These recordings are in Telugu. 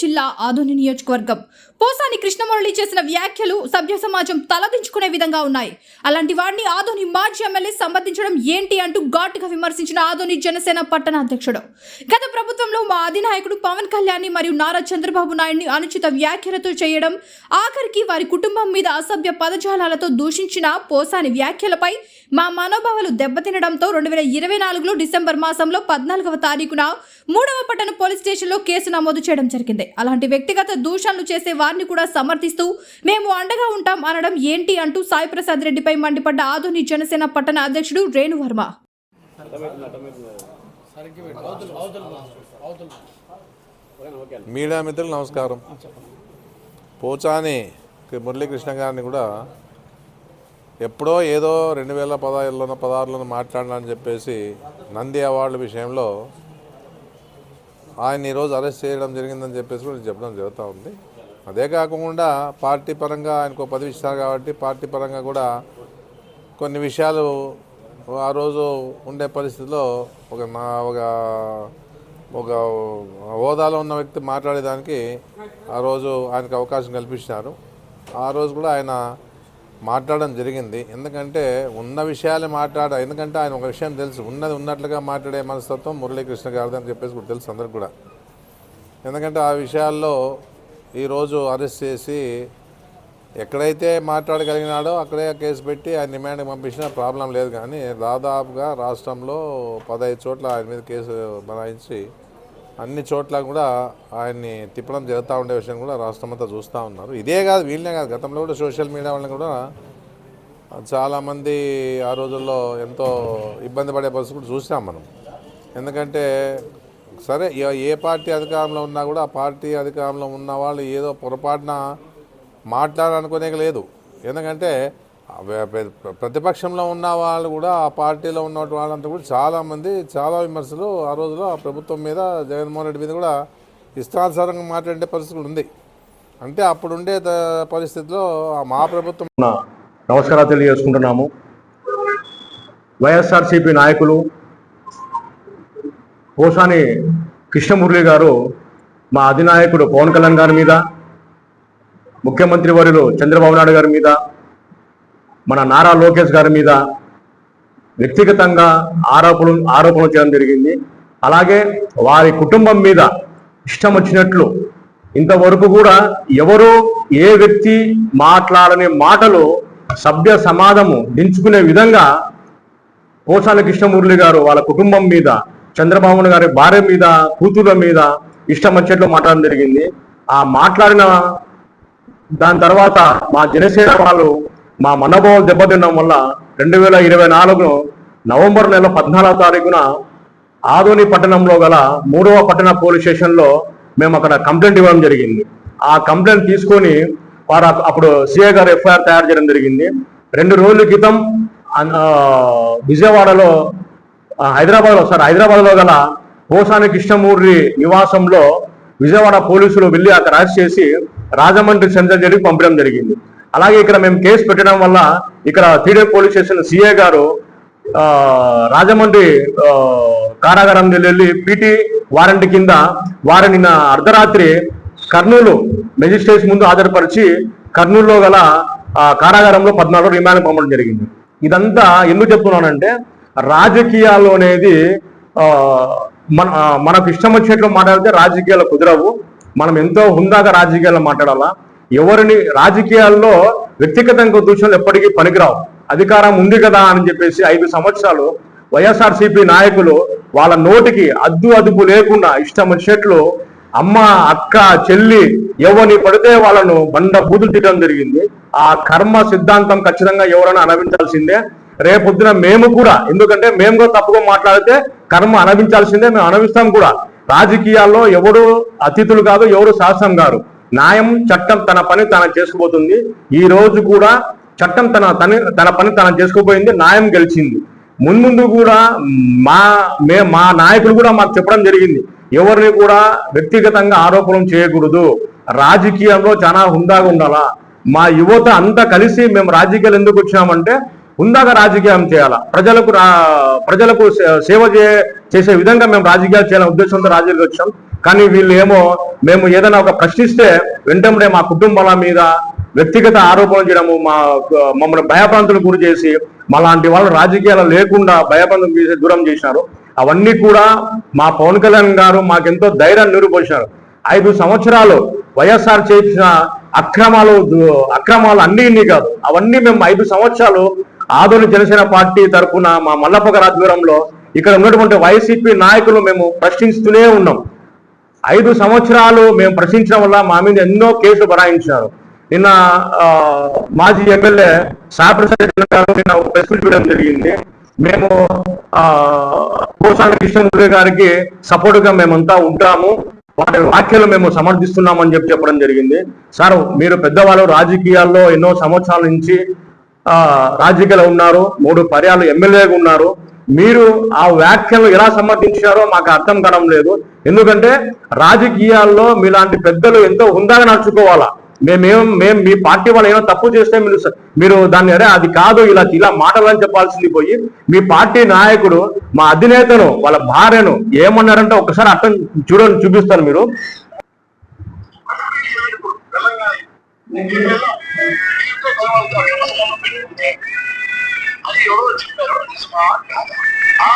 జిల్లా ఆదోని నియోజకవర్గం. పోసాని కృష్ణమురళి చేసిన వ్యాఖ్యలు సభ్య సమాజం తలదించుకునే విధంగా ఉన్నాయి. అలాంటి వాడిని ఆదోని మాజీ ఎమ్మెల్యే సంబంధించడం ఏంటి అంటూ ఘాటుగా విమర్శించిన ఆదోని జనసేన పట్టణ అధ్యక్షుడు. గత ప్రభుత్వంలో మా అధినాయకుడు పవన్ కళ్యాణ్ మరియు నారా చంద్రబాబు నాయుడిని అనుచిత వ్యాఖ్యలతో చేయడం ఆఖరికి వారి కుటుంబం మీద అసభ్య పదజాలాలతో దూషించిన పోసాని వ్యాఖ్యలపై మా మనోభావాలు దెబ్బతినడంతో రెండు వేల ఇరవై నాలుగులో డిసెంబర్ మాసంలో పద్నాలుగవ తారీఖున మూడవ పట్టణ పోలీస్ స్టేషన్లో కేసు నమోదు చేయడం జరిగింది. అలాంటి వ్యక్తిగత దూషణలు చేసే వారిని కూడా సమర్థిస్తూ మేము అండగా ఉంటాం అనడం ఏంటి అంటూ సాయి ప్రసాద్ రెడ్డిపై మండిపడ్డ ఆధుని జనసేన పట్టణ అధ్యక్షుడు రేణువర్మ మీడియా మిత్రులు నమస్కారం. పోచాని మురళీకృష్ణ గారిని కూడా ఎప్పుడో ఏదో రెండు వేల పదహారులోనో పదహారులోనో మాట్లాడాలని చెప్పేసి నంది అవార్డుల విషయంలో ఆయన ఈరోజు అరెస్ట్ చేయడం జరిగిందని చెప్పేసి కూడా చెప్పడం జరుగుతూ ఉంది. అదే కాకుండా పార్టీ పరంగా ఆయనకు పదవి ఇస్తారు కాబట్టి పార్టీ పరంగా కూడా కొన్ని విషయాలు ఆ రోజు ఉండే పరిస్థితిలో ఒక నా ఒక ఒక హోదాలో ఉన్న వ్యక్తి మాట్లాడేదానికి ఆ రోజు ఆయనకు అవకాశం కల్పించినారు. ఆ రోజు కూడా ఆయన మాట్లాడడం జరిగింది. ఎందుకంటే ఉన్న విషయాలే మాట్లాడ ఎందుకంటే ఆయన ఒక విషయం తెలుసు. ఉన్నది ఉన్నట్లుగా మాట్లాడే మనస్తత్వం మురళీకృష్ణ గారిది అని చెప్పేసి కూడా తెలుసు అందరికి కూడా. ఎందుకంటే ఆ విషయాల్లో ఈరోజు అరెస్ట్ చేసి ఎక్కడైతే మాట్లాడగలిగినాడో అక్కడే కేసు పెట్టి ఆయన రిమాండ్కి పంపించినా ప్రాబ్లం లేదు. కానీ దాదాపుగా రాష్ట్రంలో పదహైదు చోట్ల ఆయన మీద కేసు బనాయించి అన్ని చోట్ల కూడా ఆయన్ని తిప్పడం జరుగుతూ ఉండే విషయం కూడా రాష్ట్రం అంతా చూస్తూ ఉన్నారు. ఇదే కాదు వీళ్ళనే కాదు. గతంలో కూడా సోషల్ మీడియా వాళ్ళని కూడా చాలామంది ఆ రోజుల్లో ఎంతో ఇబ్బంది పడే పరిస్థితి కూడా చూసాం మనం. ఎందుకంటే సరే ఏ- పార్టీ అధికారంలో ఉన్నా కూడా ఆ పార్టీ అధికారంలో ఉన్న వాళ్ళు ఏదో పొరపాటున మాట్లాడాలనుకునే లేదు. ఎందుకంటే ప్రతిపక్షంలో ఉన్న వాళ్ళు కూడా ఆ పార్టీలో ఉన్న వాళ్ళంతా కూడా చాలామంది చాలా విమర్శలు ఆ రోజులో ఆ ప్రభుత్వం మీద జగన్మోహన్ రెడ్డి మీద కూడా ఇష్టానుసారంగా మాట్లాడే పరిస్థితి ఉంది. అంటే అప్పుడుండే పరిస్థితిలో మా ప్రభుత్వం నా నమస్కారాలు తెలియజేసుకుంటున్నాము. వైఎస్ఆర్సీపీ నాయకులు పోసాని కృష్ణమురళి గారు మా అధినాయకుడు పవన్ కళ్యాణ్ గారి మీద ముఖ్యమంత్రి వర్యులు చంద్రబాబు నాయుడు గారి మీద మన నారా లోకేష్ గారి మీద వ్యక్తిగతంగా ఆరోపణలు ఆరోపణలు చేయడం జరిగింది. అలాగే వారి కుటుంబం మీద ఇష్టం వచ్చినట్లు ఇంతవరకు కూడా ఎవరు ఏ వ్యక్తి మాట్లాడని మాటలు సభ్య సమాజము దించుకునే విధంగా పోసాల కృష్ణమురళి గారు వాళ్ళ కుటుంబం మీద చంద్రబాబు గారి భార్య మీద కూతుర్ల మీద ఇష్టం వచ్చేట్లు మాట్లాడడం జరిగింది. ఆ మాట్లాడిన దాని తర్వాత మా జనసేన వాళ్ళు మా మనోభావం దెబ్బతినడం వల్ల రెండు వేల ఇరవై నాలుగును నవంబర్ నెల పద్నాలుగో తారీఖున ఆదోని పట్టణంలో గల మూడవ పట్టణ పోలీస్ స్టేషన్లో మేము అక్కడ కంప్లైంట్ ఇవ్వడం జరిగింది. ఆ కంప్లైంట్ తీసుకొని వారు అప్పుడు సిఐ గారు ఎఫ్ఐఆర్ తయారు చేయడం జరిగింది. రెండు రోజుల క్రితం విజయవాడలో హైదరాబాద్లో సార్ హైదరాబాద్లో గల పోసాని కృష్ణమూర్తి నివాసంలో విజయవాడ పోలీసులు వెళ్ళి అక్కడ అరెస్ట్ చేసి రాజమండ్రి సెంటర్ జరిగి పంపడం జరిగింది. అలాగే ఇక్కడ మేము కేసు పెట్టడం వల్ల ఇక్కడ త్రీడే పోలీస్ స్టేషన్ సిఏ గారు రాజమండ్రి కారాగారం వెళ్ళి పీటీ వారెంట్ కింద వారిని నిన్న అర్ధరాత్రి కర్నూలు మెజిస్ట్రేట్ ముందు హాజరుపరిచి కర్నూలులో గల కారాగారంలో పద్నాలుగు రిమాండ్ పంపడం జరిగింది. ఇదంతా ఎందుకు చెప్తున్నానంటే రాజకీయాలు అనేది మన మనకు ఇష్టం వచ్చినట్లు మాట్లాడితే రాజకీయాలు కుదరవు. మనం ఎంతో హుందాగా రాజకీయాలు మాట్లాడాలా? ఎవరిని రాజకీయాల్లో వ్యక్తిగతంగా దూషణలు ఎప్పటికీ పనికిరావు. అధికారం ఉంది కదా అని చెప్పేసి ఐదు సంవత్సరాలు వైఎస్ఆర్సీపీ నాయకులు వాళ్ళ నోటికి అద్దు అదుపు లేకుండా ఇష్టం వచ్చినట్లు అమ్మ అక్క చెల్లి ఎవరిని పడితే వాళ్ళను బండ బూతులు తిట్టడం జరిగింది. ఆ కర్మ సిద్ధాంతం ఖచ్చితంగా ఎవరైనా అనవించాల్సిందే. రేపొద్దున మేము కూడా ఎందుకంటే మేము కూడా తప్పుగా మాట్లాడితే కర్మ అనవించాల్సిందే మేము అనవిస్తాం కూడా. రాజకీయాల్లో ఎవరు అతిథులు కాదు ఎవరు శాసనం కాదు న్యాయం చట్టం తన పని తన చేసుకుపోతుంది ఈ రోజు కూడా చట్టం తన తన తన పని తన చేసుకుపోయింది న్యాయం గెలిచింది. మున్ముందు కూడా మా మే మా నాయకులు కూడా మాకు చెప్పడం జరిగింది. ఎవరిని కూడా వ్యక్తిగతంగా ఆరోపణలు చేయకూడదు. రాజకీయంలో చాలా హుందాగా ఉండాలా? మా యువత అంతా కలిసి మేము రాజకీయాలు ఎందుకు వచ్చినామంటే హుందాగా రాజకీయం చేయాలా? ప్రజలకు రా- ప్రజలకు సేవ చేసే విధంగా మేము రాజకీయాలు చేయాలనే ఉద్దేశంతో రాజకీయాలు వచ్చాం. కానీ వీళ్ళు ఏమో మేము ఏదైనా ఒక ప్రశ్నిస్తే వెంటనే మా కుటుంబాల మీద వ్యక్తిగత ఆరోపణలు చేయడము మా మమ్మల్ని భయప్రాంతులకు గురి చేసి మా లాంటి వాళ్ళు రాజకీయాలు లేకుండా భయప్రాంతం చేసి దూరం చేసినారు. అవన్నీ కూడా మా పవన్ కళ్యాణ్ గారు మాకెంతో ధైర్యాన్ని నిరూపించారు ఐదు సంవత్సరాలు వైఎస్ఆర్ చేసిన అక్రమాలు అక్రమాలు అన్ని ఇన్ని కాదు. అవన్నీ మేము ఐదు సంవత్సరాలు ఆధునిక జనసేన పార్టీ తరఫున మా మల్లప్ప గారి ఆధ్వర్యంలో ఇక్కడ ఉన్నటువంటి వైసీపీ నాయకులు మేము ప్రశ్నిస్తూనే ఉన్నాం. ఐదు సంవత్సరాలు మేము ప్రశ్నించడం వల్ల మా మీద ఎన్నో కేసులు బరాయించారు నిన్న మాజీ ఎమ్మెల్యే సాయప్రసాద్ గారు నిన్న ప్రెస్ మీట్ జరిగింది. మేము పోసాని కోసాని కృష్ణమూర్తి గారికి సపోర్ట్గా మేమంతా ఉంటాము. వారి వ్యాఖ్యలు మేము సమర్థిస్తున్నామని చెప్పి చెప్పడం జరిగింది. సార్ మీరు పెద్దవాళ్ళు రాజకీయాల్లో ఎన్నో సంవత్సరాల నుంచి రాజకీయాలు ఉన్నారు. మూడు పర్యాలు ఎమ్మెల్యేగా ఉన్నారు. మీరు ఆ వ్యాఖ్యలు ఎలా సమర్థించారో మాకు అర్థం కావడం లేదు. ఎందుకంటే రాజకీయాల్లో మీలాంటి పెద్దలు ఎంతో హుందాగా నడుచుకోవాలా? మేమేం మేము మీ పార్టీ వాళ్ళు ఏమో తప్పు చేస్తే మీరు మీరు దాన్ని అరే అది కాదు ఇలా ఇలా మాటలని చెప్పాల్సింది పోయి మీ పార్టీ నాయకుడు మా అధినేతను వాళ్ళ భార్యను ఏమన్నారంటే ఒకసారి అర్థం చూడండి చూపిస్తాను మీరు. ఆ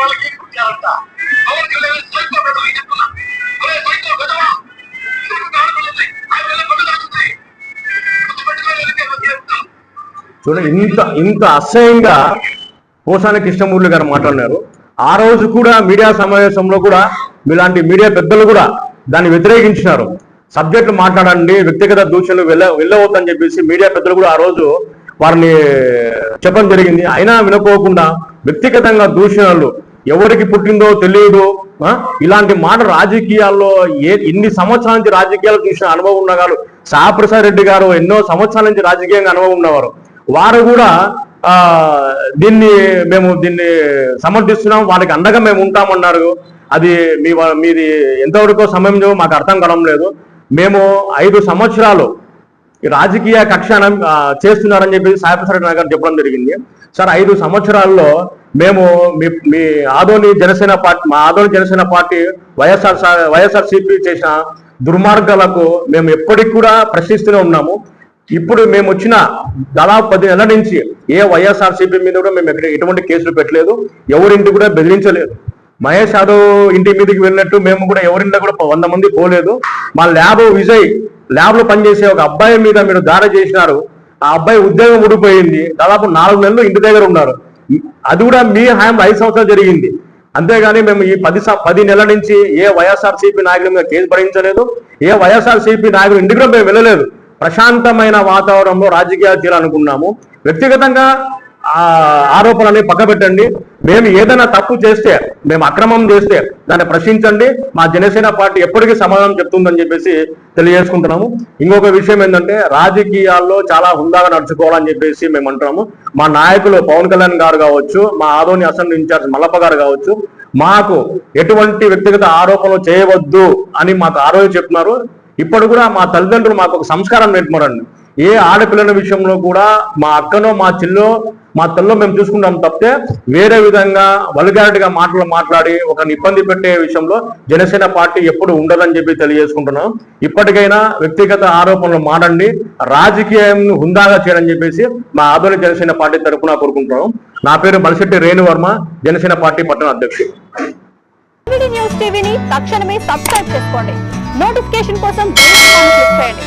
వాళ్ళకి పవన్ చెప్తున్నా. ఒరే చూడండి ఇంత ఇంత అసహ్యంగా పోసాని కృష్ణమూర్తి గారు మాట్లాడినారు. ఆ రోజు కూడా మీడియా సమావేశంలో కూడా మీలాంటి మీడియా పెద్దలు కూడా దాన్ని వ్యతిరేకించినారు. సబ్జెక్టులు మాట్లాడండి వ్యక్తిగత దూషణలు వెళ్ళ వెళ్ళవద్దని చెప్పేసి మీడియా పెద్దలు కూడా ఆ రోజు వారిని చెప్పడం జరిగింది. అయినా వినుకోకుండా వ్యక్తిగతంగా దూషణలు ఎవరికి పుట్టిందో తెలియదు. ఇలాంటి మాట రాజకీయాల్లో ఏ ఎన్ని సంవత్సరాల నుంచి రాజకీయాలు చూసిన అనుభవం ఉన్నవారు సాప్రసాద్ రెడ్డి గారు ఎన్నో సంవత్సరాల నుంచి రాజకీయంగా అనుభవం ఉన్నవారు. వారు కూడా ఆ దీన్ని మేము దీన్ని సమర్థిస్తున్నాం. వారికి అండగా మేము ఉంటామన్నారు. అది మీ మీది ఎంతవరకు సమయం మాకు అర్థం కావడం లేదు. మేము ఐదు సంవత్సరాలు రాజకీయ కక్ష చేస్తున్నారని చెప్పి సాయప్రసాద్ గారు చెప్పడం జరిగింది. సార్ ఐదు సంవత్సరాల్లో మేము మీ మీ ఆదోని జనసేన పార్టీ మా Adoni Janasena party YSR YSR CP చేసిన దుర్మార్గాలకు మేము ఎప్పటికి కూడా ప్రశ్నిస్తూనే ఉన్నాము. ఇప్పుడు మేము వచ్చిన దాదాపు పది నెలల నుంచి ఏ వైఎస్ఆర్ సిపి మీద కూడా మేము ఎక్కడ ఎటువంటి కేసులు పెట్టలేదు. ఎవరింటి కూడా బెదిరించలేదు. మహేష్ యాదవ్ ఇంటి మీదకి వెళ్ళినట్టు మేము కూడా ఎవరింట్లో కూడా వంద మంది పోలేదు. మా ల్యాబ్ విజయ్ ల్యాబ్లో పనిచేసే ఒక అబ్బాయి మీద మీరు దాడి చేసినారు. ఆ అబ్బాయి ఉద్యోగం ఊడిపోయింది. దాదాపు నాలుగు నెలలు ఇంటి దగ్గర ఉన్నారు. అది కూడా మీ హయాంలో ఐదు సంవత్సరాలు జరిగింది. అంతేగాని మేము ఈ పది పది నెలల నుంచి ఏ వైఎస్ఆర్ సిపి నాయకుల మీద కేసు భరించలేదు. ఏ వైఎస్ఆర్ సిపి నాయకులు ఇంటికి కూడా మేము వెళ్ళలేదు. ప్రశాంతమైన వాతావరణంలో రాజకీయాలు తీరాలనుకున్నాము వ్యక్తిగతంగా ఆ ఆరోపణలని పక్కబెట్టండి మేము ఏదైనా తప్పు చేస్తే మేము అక్రమం చేస్తే దాన్ని ప్రశ్నించండి. మా జనసేన పార్టీ ఎప్పటికీ సమాధానం చెప్తుందని చెప్పేసి తెలియజేసుకుంటున్నాము. ఇంకొక విషయం ఏంటంటే రాజకీయాల్లో చాలా హుందాగా నడుచుకోవాలని చెప్పేసి మేము అంటున్నాము. మా నాయకులు పవన్ కళ్యాణ్ గారు కావచ్చు మా ఆదోని అసెంబ్లీ ఇన్ఛార్జ్ మల్లప్ప గారు కావచ్చు మాకు ఎటువంటి వ్యక్తిగత ఆరోపణలు చేయవద్దు అని మాకు ఆ రోజు చెప్తున్నారు. ఇప్పుడు కూడా మా తల్లిదండ్రులు మాకు ఒక సంస్కారం నేర్పరండి ఏ ఆడపిల్లల విషయంలో కూడా మా అక్కనో మా చెల్లో మా తల్లో మేము చూసుకుంటాం తప్పితే వేరే విధంగా వల్గారిటీగా మాటలు మాట్లాడి ఒకరిని ఇబ్బంది పెట్టే విషయంలో జనసేన పార్టీ ఎప్పుడు ఉండదని చెప్పి తెలియజేసుకుంటున్నాం. ఇప్పటికైనా వ్యక్తిగత ఆరోపణలు మాడండి రాజకీయం హుందాగా చేయాలని చెప్పేసి మా ఆధునిక జనసేన పార్టీ తరఫున కోరుకుంటున్నాం. నా పేరు బలిశెట్టి రేణువర్మ జనసేన పార్టీ పట్టణ అధ్యక్షుడు. న్యూస్ టీవీని తక్షణమే సబ్స్క్రైబ్ చేసుకోండి. నోటిఫికేషన్ కోసం క్లిక్ చేయండి.